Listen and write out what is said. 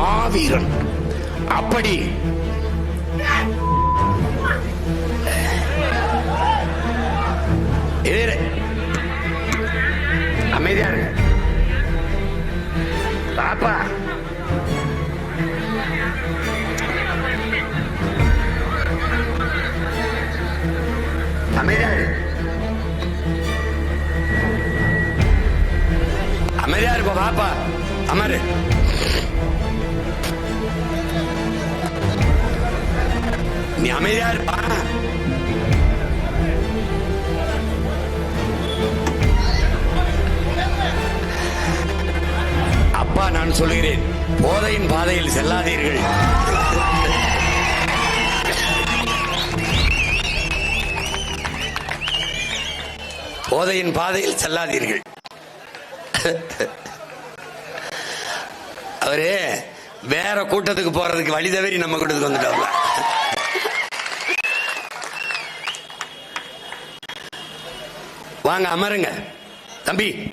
மாவீரன் அப்படி. அமைதியா இருங்க பாப்பா. அமைதியா இரு. அமைதியா இருப்பா பாப்பா. அமரு. நீ அமைதியா இருப்பா அப்பா நான் சொல்லுகிறேன். போதையின் பாதையில் செல்லாதீர்கள். போதையின் பாதையில் செல்லாதீர்கள். அவரு வேற கூட்டத்துக்கு போறதுக்கு வழி தவறி நம்ம கூட்டத்துக்கு வந்துட்டாங்க வாங்க அமருங்க. தம்பி.